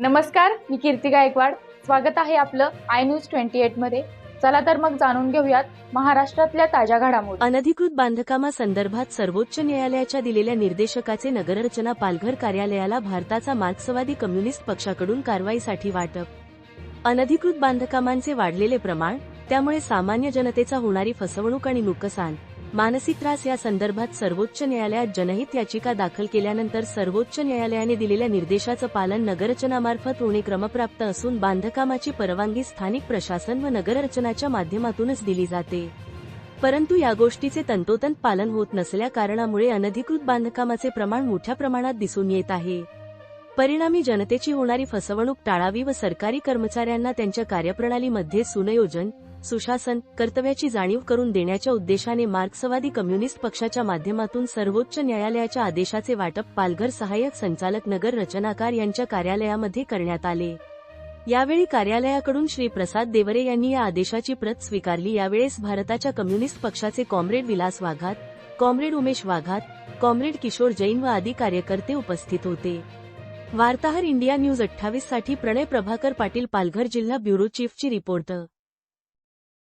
नमस्कार मी कीर्ती गायकवाड. स्वागत आहे आपलं आय न्यूज ट्वेंटी एटमध्ये. चला तर मग जाणून घेऊयात महाराष्ट्रातल्या ताज्या घडामोडी. अनधिकृत बांधकामासंदर्भात सर्वोच्च न्यायालयाच्या दिलेल्या निर्देशकाचे नगररचना पालघर कार्यालयाला भारताचा मार्क्सवादी कम्युनिस्ट पक्षाकडून कारवाईसाठी वाटप. अनधिकृत बांधकामांचे वाढलेले प्रमाण त्यामुळे सामान्य जनतेचा होणारी फसवणूक आणि नुकसान. मानसिक त्रास या संदर्भात सर्वोच्च न्यायालयात जनहित याचिका दाखल केल्यानंतर सर्वोच्च न्यायालयाने दिलेल्या निर्देशाचं पालन नगररचनामार्फत होणे क्रमप्राप्त असून बांधकामाची परवानगी स्थानिक प्रशासन व नगररचनाच्या माध्यमातूनच दिली जाते. परंतु या गोष्टीचे तंतोतंत पालन होत नसल्या कारणामुळे अनधिकृत बांधकामाचे प्रमाण मोठ्या प्रमाणात दिसून येत आहे. परिणामी जनतेची होणारी फसवणूक टाळावी व सरकारी कर्मचाऱ्यांना त्यांच्या कार्यप्रणालीमध्ये सुनियोजन सुशासन कर्तव्याची जाणीव करून देण्याच्या उद्देशाने मार्क्सवादी कम्युनिस्ट पक्षाच्या माध्यमातून सर्वोच्च न्यायालयाच्या आदेशाचे वाटप पालघर सहाय्यक संचालक नगर रचनाकार यांच्या कार्यालयामध्ये करण्यात आले. यावेळी कार्यालयाकडून श्री प्रसाद देवरे यांनी या आदेशाची प्रत स्वीकारली. यावेळेस भारताच्या कम्युनिस्ट पक्षाचे comrade Vilas Waghat comrade Umesh Waghat comrade Kishor Jain व आदी कार्यकर्ते उपस्थित होते. वार्ताहर इंडिया न्यूज अठ्ठावीससाठी प्रणय प्रभाकर पाटील पालघर जिल्हा ब्युरो चीफची रिपोर्ट.